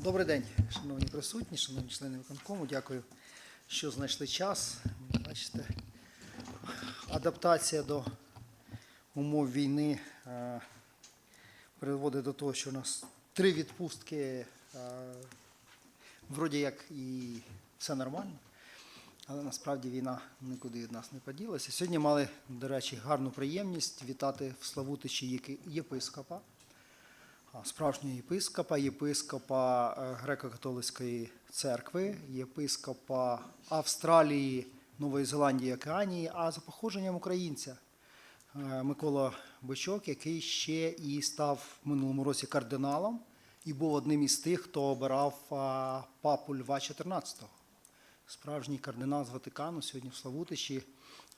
Добрий день, шановні присутні, шановні члени виконкому. Дякую, що знайшли час. Бачите, адаптація до умов війни е, приводить до того, що у нас три відпустки, е, вроді як і все нормально, але насправді війна нікуди від нас не поділася. Сьогодні мали, до речі, гарну приємність вітати в Славутичі єпископа справжнього єпископа, єпископа е, Греко-католицької церкви, єпископа Австралії, Нової Зеландії, Океанії, а за походженням українця е, Микола Бичок, який ще і став в минулому році кардиналом і був одним із тих, хто обирав папу Льва XIV. Справжній кардинал з Ватикану сьогодні в Славутичі.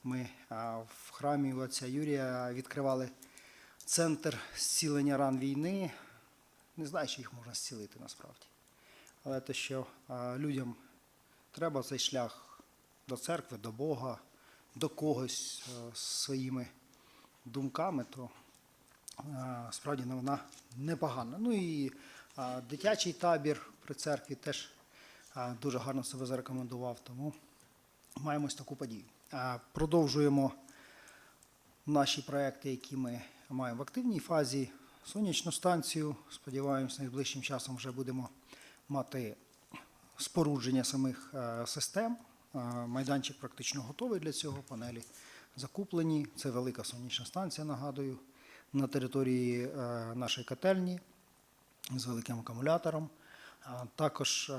Ми в храмі отця Юрія відкривали центр зцілення ран війни. Не знаю, чи їх можна зцілити насправді. Але те, що людям треба цей шлях до церкви, до Бога, до когось своїми думками, то справді новина непогана. Ну і дитячий табір при церкві теж дуже гарно себе зарекомендував, тому маємо ось таку подію. Продовжуємо наші проекти, які ми маємо в активній фазі. Сонячну станцію, сподіваємось, найближчим часом вже будемо мати спорудження самих е, систем. Е, Майданчик практично готовий для цього, панелі закуплені. Це велика сонячна станція, нагадую, на території е, нашої котельні з великим акумулятором. Також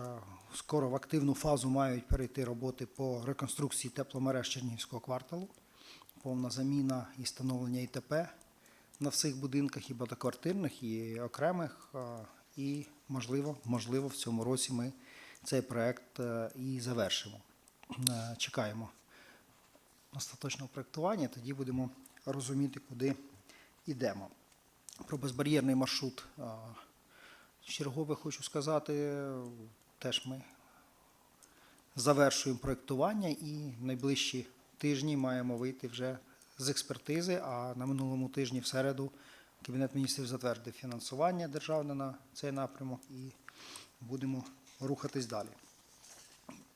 скоро в активну фазу мають перейти роботи по реконструкції тепломереж Чернігівського кварталу, повна заміна і встановлення ІТП на всіх будинках, і багатоквартирних, і окремих. І можливо, можливо, в цьому році ми цей проект е, і завершимо. Е, Чекаємо остаточного проєктування, тоді будемо розуміти, куди йдемо. Про безбар'єрний маршрут е, чергове хочу сказати, теж ми завершуємо проєктування і в найближчі тижні маємо вийти вже з експертизи. А на минулому тижні, в середу, Кабінет міністрів затвердив фінансування державне на цей напрямок і будемо рухатись далі.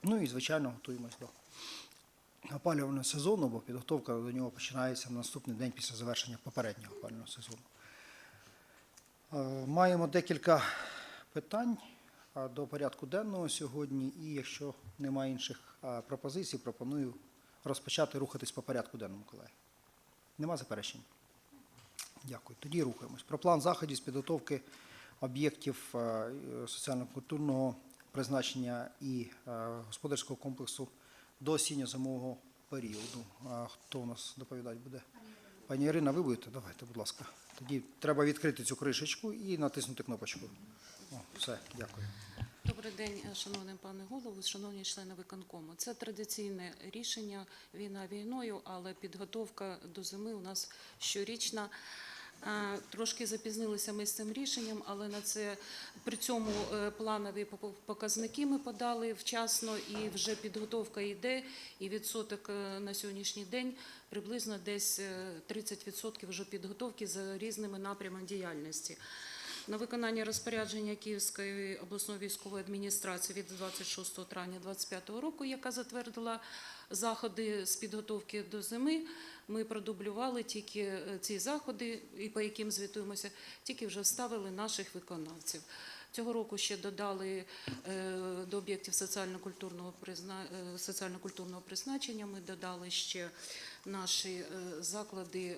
Ну і, звичайно, готуємось до опалювального сезону, бо підготовка до нього починається на наступний день після завершення попереднього опалювального сезону. Е, Маємо декілька питань до порядку денного сьогодні, і якщо немає інших пропозицій, пропоную розпочати рухатись по порядку денному, колеги. Нема заперечень? Дякую. Тоді рухаємось. Про план заходів з підготовки об'єктів е, соціально-культурного призначення і е, господарського комплексу до осінньо-зимового періоду. Хто у нас доповідати буде? Пані Ірина, ви будете? Давайте, будь ласка. Тоді треба відкрити цю кришечку і натиснути кнопочку. О, все, дякую. День, е, шановний пане голову, шановні члени виконкому. Це традиційне рішення війна війною, але підготовка до зими у нас щорічна. Е, Трошки запізнилися ми з цим рішенням, але на це при цьому е, планові показники ми подали вчасно, і вже підготовка йде. І відсоток на сьогоднішній день приблизно десь е, 30% вже підготовки за різними напрямами діяльності. На виконання розпорядження Київської обласної військової адміністрації від 26 травня 2025 року, яка затвердила заходи з підготовки до зими, ми продублювали тільки е, ці заходи, і по яким звітуємося, тільки вже вставили наших виконавців. Цього року ще додали е, до об'єктів соціально-культурного е, соціально-культурного призначення. Ми додали ще наші заклади.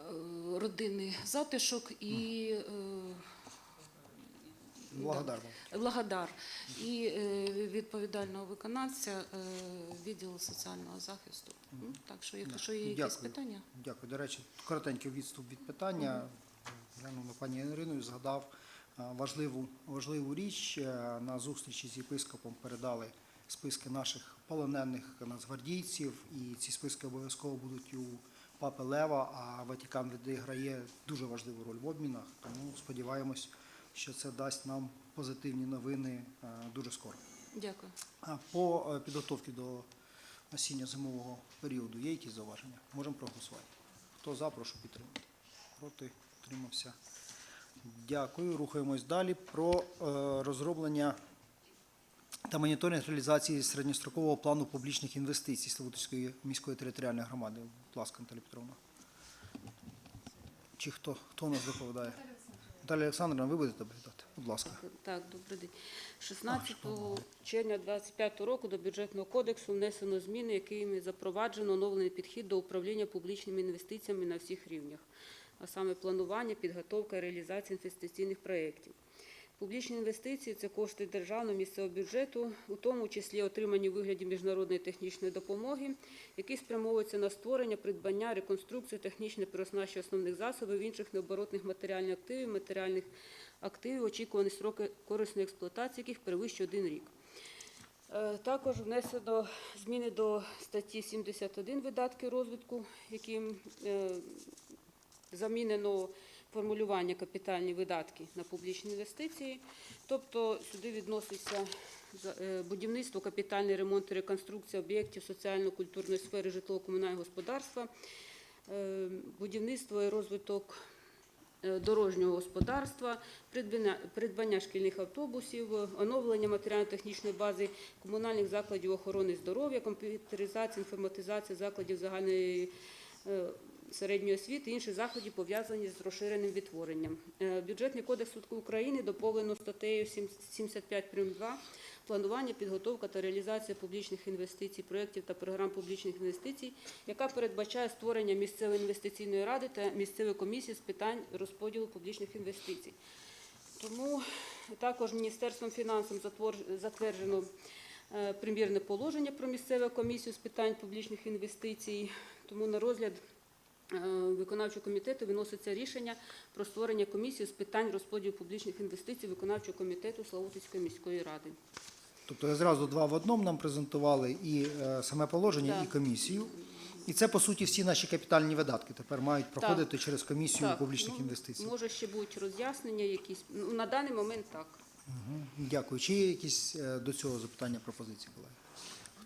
Е, родинний затишок і е, Благодар. Благодар і е, відповідального виконавця відділу соціального захисту. Ну, Так що, якщо є якісь Дякую. питання, Дякую. До речі, коротенький відступ від питання. Глянув на пані Іриною, згадав важливу, важливу річ. На зустрічі з єпископом передали списки наших полонених нацгвардійців, і ці списки обов'язково будуть у папи Лева, а Ватикан відіграє дуже важливу роль в обмінах. Тому сподіваємось, що це дасть нам позитивні новини е, дуже скоро. дякую. По е, підготовці до осінньо-зимового періоду є якісь зауваження? Можемо проголосувати. Хто за, прошу підтримати. Проти, утримався. Дякую. Рухаємось далі. Про е, розроблення та моніторинг реалізації середньострокового плану публічних інвестицій Славутської міської територіальної громади. Будь ласка, Наталія Петровна. Чи хто, хто у нас доповідає? Наталія Олександровна, ви будете доповідати? Будь ласка. Так, добрий день. 16 червня 2025 року до бюджетного кодексу внесено зміни, якими запроваджено оновлений підхід до управління публічними інвестиціями на всіх рівнях, а саме планування, підготовка реалізація інвестиційних проєктів. Публічні інвестиції це кошти державного місцевого бюджету, у тому числі отримані у вигляді міжнародної технічної допомоги, які спрямовуються на створення, придбання, реконструкцію, технічне переоснащення основних засобів, інших необоротних матеріальних активів, матеріальних активів, очікувані строки корисної експлуатації, яких перевищує один рік. Е, Також внесено зміни до статті 71 видатки розвитку, яким е, замінено формулювання капітальні видатки на публічні інвестиції. Тобто сюди відноситься е, будівництво, капітальний ремонт і реконструкція об'єктів соціально-культурної сфери житлово-комунального господарства, е, будівництво і розвиток е, дорожнього господарства, придбання, шкільних автобусів, оновлення матеріально-технічної бази комунальних закладів охорони здоров'я, комп'ютеризація, інформатизація закладів загальної середньої освіти, інші заходи пов'язані з розширеним відтворенням. Е, Бюджетний кодекс України доповнено статтею 75 прим. 2 планування, підготовка та реалізація публічних інвестицій, проєктів та програм публічних інвестицій, яка передбачає створення місцевої інвестиційної ради та місцевої комісії з питань розподілу публічних інвестицій. Тому також Міністерством фінансів затверджено е, примірне положення про місцеву комісію з питань публічних інвестицій. Тому на розгляд виконавчого комітету виноситься рішення про створення комісії з питань розподілу публічних інвестицій виконавчого комітету Славутицької міської ради. Тобто зразу два в одному нам презентували і е, саме положення, Так. і комісію. І це, по суті, всі наші капітальні видатки тепер мають проходити через комісію Так, публічних ну, інвестицій. Може ще будуть роз'яснення якісь. Ну, на даний момент так. Мгм. Дякую. Чи є якісь е, до цього запитання, пропозиції, колеги?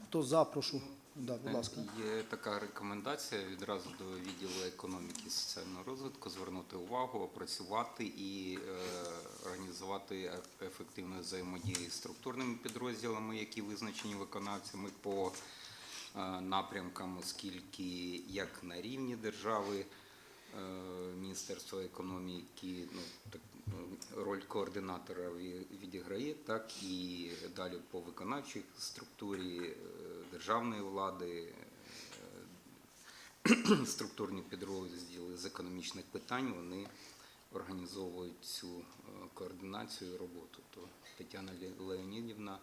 Хто за, прошу. Да, будь ласка. Є така рекомендація відразу до відділу економіки і соціального розвитку звернути увагу, опрацювати і е, організувати еф- ефективну взаємодію з структурними підрозділами, які визначені виконавцями по е, напрямкам, оскільки як на рівні держави е, Міністерство економіки ну, так, ну, роль координатора відіграє, так і далі по виконавчій структурі е, державної влади, е, структурні підрозділи з економічних питань вони організовують цю е, координацію і роботу. То Тетяна Леонідівна,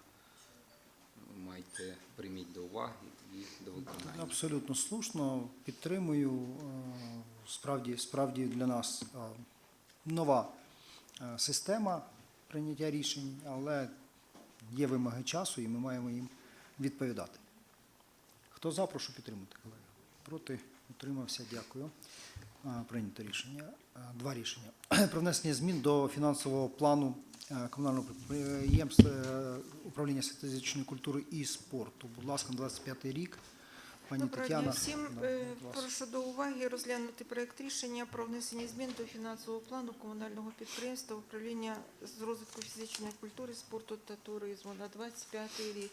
майте прийміть до уваги і до виконання. Абсолютно слушно, підтримую. Е, Справді, справді для нас нова система прийняття рішень, але є вимоги часу, і ми маємо їм відповідати. Хто за, прошу підтримати, колеги. Проти, утримався, дякую. Прийнято рішення. Два рішення. Про внесення змін до фінансового плану е, комунального підприємства е, управління фізичної культури і спорту. Будь ласка, на 25 рік. Пані Доброго Тетяна. всім. да, Е. Прошу до уваги розглянути проект рішення про внесення змін до фінансового плану комунального підприємства управління з розвитку фізичної культури, спорту та туризму на 25 рік.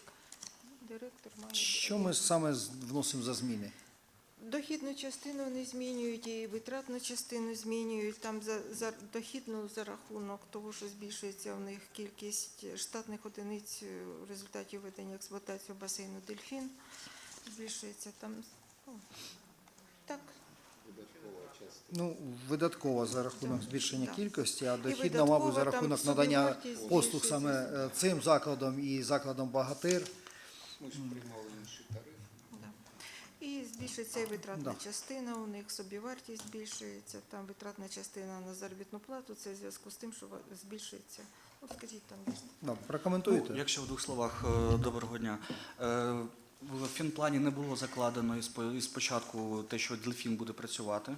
Директор має Що ми саме вносимо за зміни? дохідну частину не змінюють і витратну частину змінюють. Там за, за дохідну за рахунок того, що збільшується в них кількість штатних одиниць в результаті введення експлуатації басейну Дельфін. Збільшується там. ну, Так, Ну, видатково за рахунок збільшення так. кількості, а видатково мабуть, за рахунок надання послуг саме е, цим закладом і закладом Багатир. Ми ж приймали інший тариф. Да. І збільшується і витратна Да. частина, у них собівартість збільшується, там витратна частина на заробітну плату, це в зв'язку з тим, що ва- збільшується. Ну, скажіть там десь. Да, прокоментуєте? Ну, якщо в двох словах, е, доброго дня. Е, В фінплані не було закладено із по- із початку те, що Дельфін буде працювати.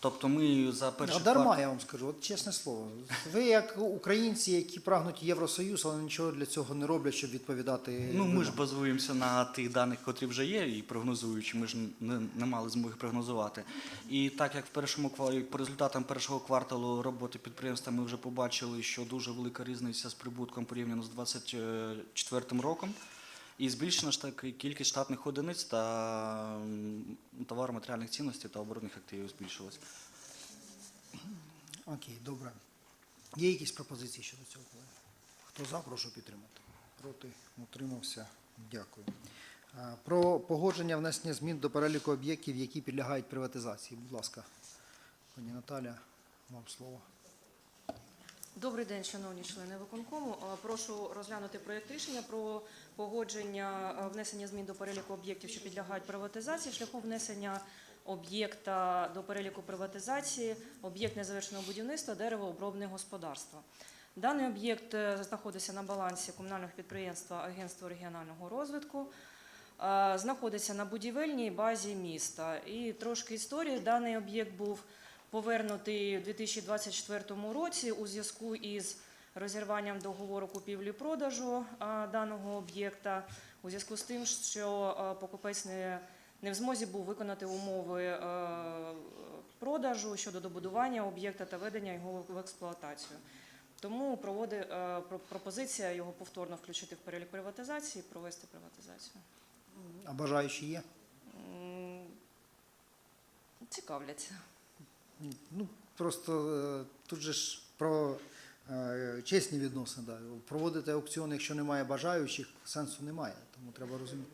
Тобто ми за А дарма, квартал... я вам скажу, от чесне слово. Ви як українці, які прагнуть Євросоюз, але нічого для цього не роблять, щоб відповідати. Ну, ми ж базуємося на тих даних, котрі вже є, і прогнозуючи, ми ж не, не мали змоги прогнозувати. І так як в першому кварталі, по результатам першого кварталу роботи підприємства ми вже побачили, що дуже велика різниця з прибутком порівняно з 2024 роком. І збільшена ж таки кількість штатних одиниць та м, товаро-матеріальних цінностей та оборонних активів збільшилась. Окей, добре. Є якісь пропозиції щодо цього? колеги? Хто за, прошу підтримати. Проти, утримався. Дякую. Про погодження внесення змін до переліку об'єктів, які підлягають приватизації. Будь ласка, пані Наталя, вам слово. Добрий день, шановні члени виконкому. Е, Прошу розглянути проєкт рішення про погодження е, внесення змін до переліку об'єктів, що підлягають приватизації, шляхом внесення об'єкта до переліку приватизації, об'єкт незавершеного будівництва, деревообробне господарство. Даний об'єкт е, знаходиться на балансі комунального підприємства Агентство регіонального розвитку. Знаходиться на будівельній базі міста. І трошки історії. Даний об'єкт був повернутий у 2024 році у зв'язку із розірванням договору купівлі-продажу даного об'єкта, у зв'язку з тим, що покупець не, не в змозі був виконати умови продажу щодо добудування об'єкта та ведення його в експлуатацію. Тому проводи, про- пропозиція його повторно включити в перелік приватизації провести приватизацію. А бажаючі є? Цікавляться. Ну, просто е, тут же ж про е, чесні відносини. Да. Проводити аукціон, якщо немає бажаючих, сенсу немає. Тому треба розуміти,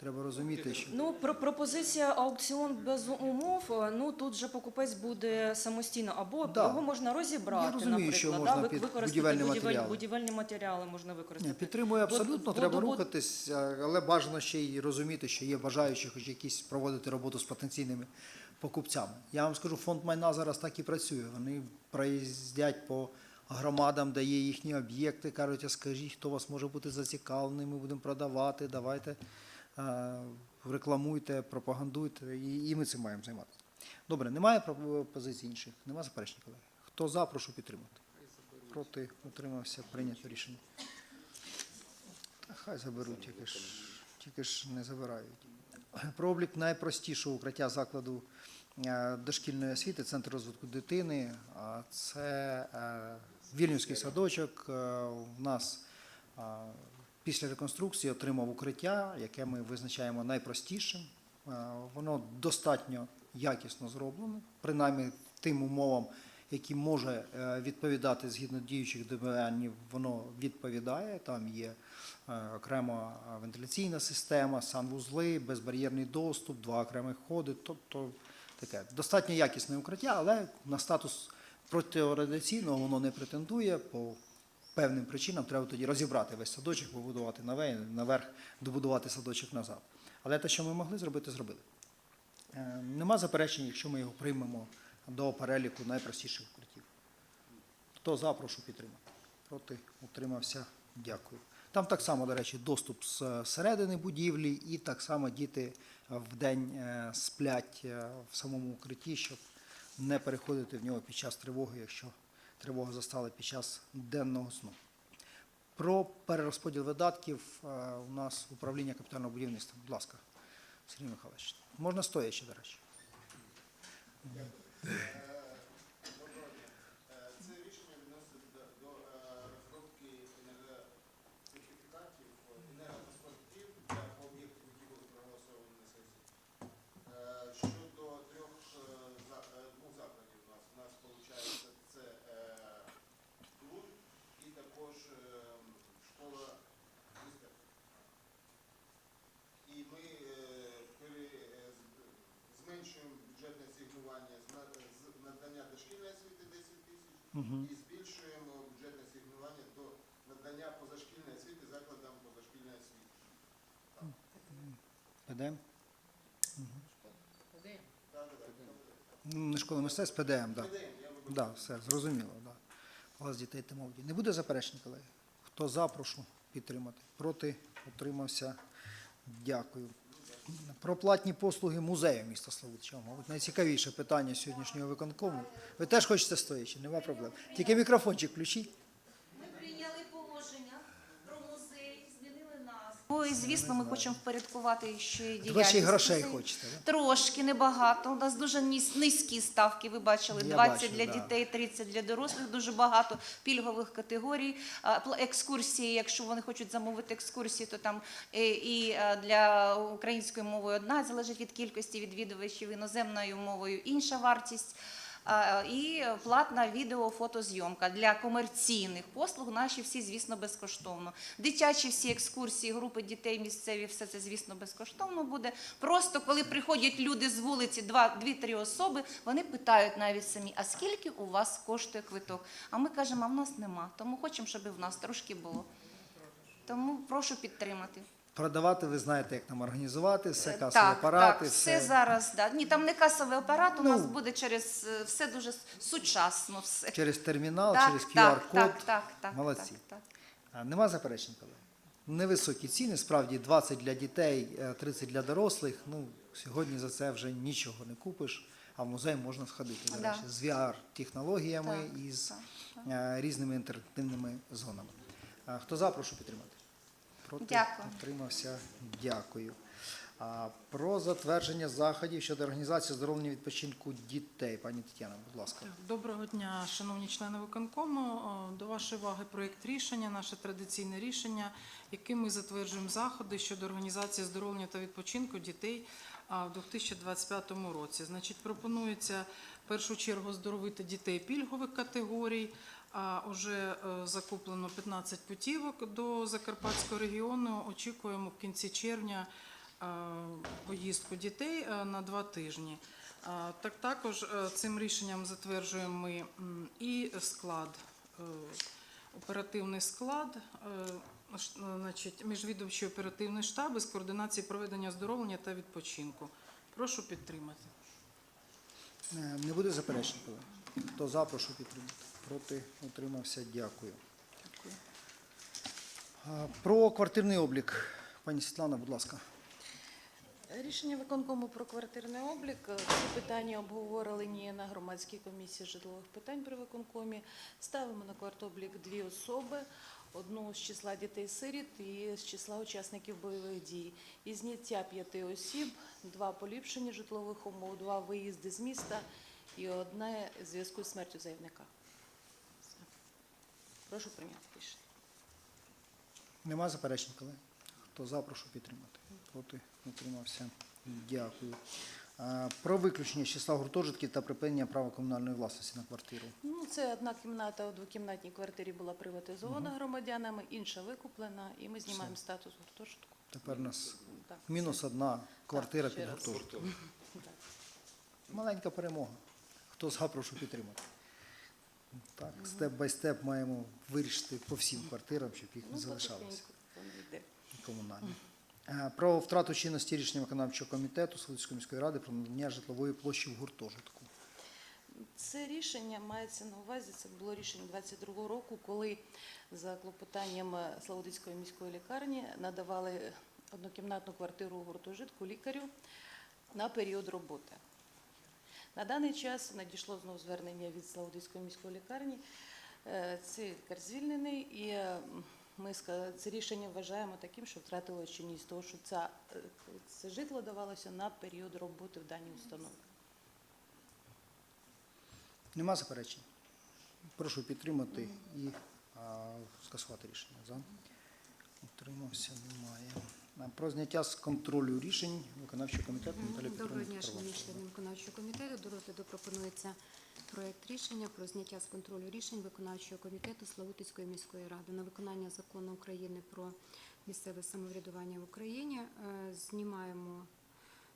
треба розуміти що Ну, про пропозиція аукціон без умов. е, Ну тут же покупець буде самостійно, або Да. його можна розібрати, Я розумію, наприклад, що можна ви- під використати будівельні будівель- матеріали. будівельні матеріали можна використати. підтримую абсолютно, бо- треба бо- рухатись, але бажано ще й розуміти, що є бажаючі хоч якісь проводити роботу з потенційними покупцями. Я вам скажу, фонд майна зараз так і працює. Вони проїздять по громадам, де є їхні об'єкти, кажуть, а скажіть, хто вас може бути зацікавлений, ми будемо продавати, давайте рекламуйте, пропагандуйте, і, ми цим маємо займатися. Добре, немає пропозицій інших, немає заперечень, колеги. Хто за, прошу підтримати. Проти, утримався, прийнято рішення. Та хай заберуть, тільки ж, тільки ж не забирають. Про облік найпростішого укриття закладу е, дошкільної освіти, Центр розвитку дитини. Це е, Вільнюський садочок. Е, У нас після реконструкції отримав укриття, яке ми визначаємо найпростішим. Воно достатньо якісно зроблено, принаймні тим умовам, які може е, відповідати згідно діючих ДБНів, воно відповідає. Там є е, окрема е, вентиляційна система, санвузли, безбар'єрний доступ, два окремих ходи. Тобто таке достатньо якісне укриття, але на статус протирадіаційного воно не претендує. По певним причинам треба тоді розібрати весь садочок, побудувати нове, наверх, добудувати садочок назад. Але те, що ми могли зробити, зробили. Нема заперечень, якщо ми його приймемо до переліку найпростіших укриттів. Хто за, прошу підтримати. Проти утримався. Дякую. Там так само, до речі, доступ з середини будівлі, і так само діти в день е, сплять е, в самому укритті, щоб не переходити в нього під час тривоги, якщо тривога застала під час денного сну. Про перерозподіл видатків е, у нас управління капітального будівництва. Будь ласка, Сергій Михайлович. Можна стоячи, до речі. Це рішення відносить до, розробки енергосертифікатів, енергопаспортів для об'єктів, які були проголосовані на сесії. Щодо трьох двох закладів у нас. У нас виходить це клуб і також школа мистецтв. І ми зменшуємо бюджетне асигнування з на- з надання дошкільної освіти 10 тисяч і збільшуємо бюджетне асигнування до надання позашкільної освіти закладам позашкільної освіти. ПДМ? Так, так, так. Не школа мистецтв, ПДМ, так. ПДМ, я вибачаю. Да, все, зрозуміло. Да. Клас дітей та молоді. Не буде заперечень, колеги? Хто за, прошу підтримати. Проти, утримався. Дякую. Про платні послуги музею міста Славутича. Мабуть, найцікавіше питання сьогоднішнього виконкому. Ви теж хочете стоячи, нема проблем. Тільки мікрофончик включіть. Ми прийняли положення про музей, змінили назву. Ну і звісно, ми хочемо впорядкувати ще й Ви ще й грошей хочете, да? Трошки небагато. У нас дуже низ- низькі ставки. Ви бачили, Я 20 бачу, для да. дітей, 30 для дорослих. Дуже багато пільгових категорій. А, пла- Екскурсії, якщо вони хочуть замовити екскурсії, то там е, і е, для української мови одна залежить від кількості відвідувачів, іноземною мовою інша вартість. А, І платна відео, фотозйомка для комерційних послуг. Наші всі, звісно, безкоштовно. Дитячі всі екскурсії, групи дітей місцеві, все це, звісно, безкоштовно буде. Просто коли приходять люди з вулиці, дві-три особи, вони питають навіть самі, а скільки у вас коштує квиток? А ми кажемо, а в нас нема. Тому хочемо, щоб в нас трошки було. Тому прошу підтримати. Продавати ви знаєте, як нам організувати, все касові так, апарати, так, все зараз. Да. Ні, там не касовий апарат, у Ну. нас буде через е, все дуже сучасно. Все. через термінал, Так, через QR-код. так, так, так, Молодці. так, так. Нема заперечень, колеги? Невисокі ціни, справді 20 для дітей, е, 30 для дорослих. Ну, сьогодні за це вже нічого не купиш, а в музей можна сходити, до Да. з VR-технологіями Так, і з так, е, різними інтерактивними зонами. Хто за, прошу підтримати. Проти? Дякую. Утримався. Дякую. А, Про затвердження заходів щодо організації оздоровлення відпочинку дітей. Пані Тетяна, будь ласка. Доброго дня, шановні члени виконкому. До вашої уваги проєкт рішення, наше традиційне рішення, яким ми затверджуємо заходи щодо організації оздоровлення та відпочинку дітей а, в 2025 році. Значить, пропонується в першу чергу оздоровити дітей пільгових категорій. А вже е, закуплено 15 путівок до Закарпатського регіону. Очікуємо в кінці червня е, поїздку дітей е, на два тижні. Так також цим рішенням затверджуємо ми і склад, оперативний склад, значить, міжвідомчий оперативний штаб із координації проведення оздоровлення та відпочинку. Прошу підтримати. Не буде заперечень? Хто за, прошу підтримати. Проти, утримався, дякую. А, Про квартирний облік. Пані Світлана, будь ласка. Рішення виконкому про квартирний облік. Ці питання обговорені на громадській комісії житлових питань при виконкомі. Ставимо на квартоблік дві особи. Одну з числа дітей-сиріт і з числа учасників бойових дій. І зняття п'яти осіб, два поліпшення житлових умов, два виїзди з міста і одне зв'язку з смертю заявника. Прошу прийняти рішення. Нема заперечень, колеги? Хто за, прошу підтримати. Проти, утримався. Дякую. А, Про виключення з числа гуртожитків та припинення права комунальної власності на квартиру. Ну, це одна кімната у двокімнатній квартирі була приватизована громадянами, інша викуплена, і ми знімаємо статус гуртожитку. Тепер у нас Так. мінус одна квартира ще під раз. гуртожитком. Так. Маленька перемога. Хто за, прошу підтримати. Так, степ бай степ маємо вирішити по всім квартирам, щоб їх не Ну, залишалося. комунальні. Е, Про втрату чинності рішення виконавчого комітету Солицької міської ради про надання житлової площі в гуртожитку. Це рішення мається на увазі. Це було рішення 22 року, коли за клопотанням Славутицької міської лікарні надавали однокімнатну квартиру у гуртожитку лікарю на період роботи. На даний час надійшло знову звернення від Славутицької міської лікарні. Е, Цей лікар звільнений, і е, ми це рішення вважаємо таким, що втратило чинність, тому що це, це житло давалося на період роботи в даній установі. Нема заперечень? Прошу підтримати і а, скасувати рішення. За? Утримався, немає. А, Про зняття з контролю рішень виконавчого комітету Наталія Доброго дня, шановні члени виконавчого комітету. До розгляду пропонується проект рішення про зняття з контролю рішень виконавчого комітету Славутицької міської ради на виконання закону України про місцеве самоврядування в Україні. Е, Знімаємо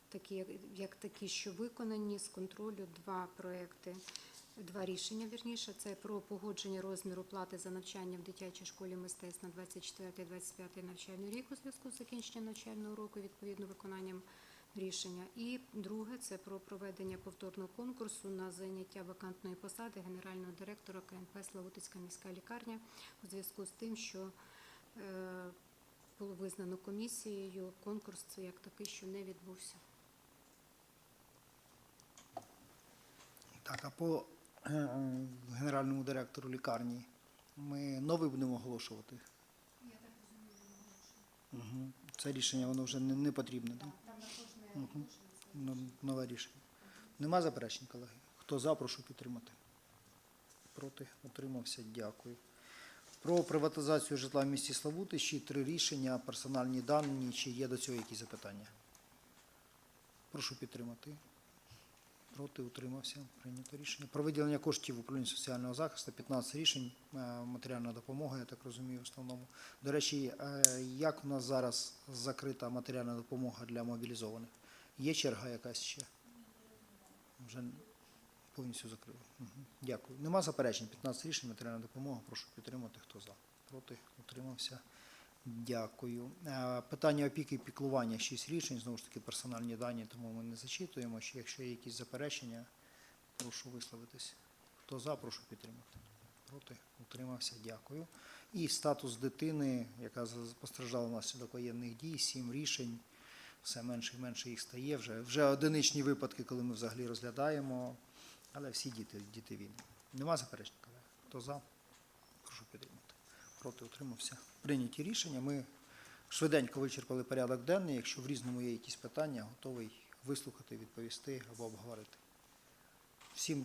такі, як такі, що виконані з контролю два проекти. Два рішення вірніше це про погодження розміру плати за навчання в дитячій школі мистецтв на 24-25 навчальний рік у зв'язку з закінченням навчального року відповідно виконанням рішення. І друге це про проведення повторного конкурсу на заняття вакантної посади генерального директора КНП Славутицька міська лікарня у зв'язку з тим, що е, було визнано комісією. Конкурс це як такий, що не відбувся. Так, а по генеральному директору лікарні ми новий будемо оголошувати? Я так розумію, не Це рішення воно вже не, не потрібне, так? Мгм. Ну, Нове рішення. Нема заперечень, колеги? Хто за, прошу підтримати. Проти, утримався, дякую. Про приватизацію житла в місті Славутищі, три рішення, персональні дані, чи є до цього якісь запитання? Прошу підтримати. Проти утримався. Прийнято рішення. Про виділення коштів управління соціального захисту 15 рішень. е, Матеріальна допомога, я так розумію, в основному. До речі, е, як у нас зараз закрита матеріальна допомога для мобілізованих? Є черга якась ще? Вже повністю закрили. Дякую. Нема заперечень. 15 рішень, матеріальна допомога. Прошу підтримати. Хто за? Проти? Утримався. Дякую. Е, Питання опіки і піклування 6 рішень, знову ж таки персональні дані, тому ми не зачитуємо. Якщо є якісь заперечення, прошу висловитись. Хто за, прошу підтримати. Проти, утримався, дякую. І статус дитини, яка постраждала внаслідок воєнних дій, 7 рішень. Все менше і менше їх стає. Вже, вже одиничні випадки, коли ми взагалі розглядаємо, але всі діти, діти війни. Нема заперечень, колеги? Хто за? Прошу підтримати проти утримався. Прийняті рішення. Ми швиденько вичерпали порядок денний. Якщо в різному є якісь питання, готовий вислухати, відповісти або обговорити. Всім дякую.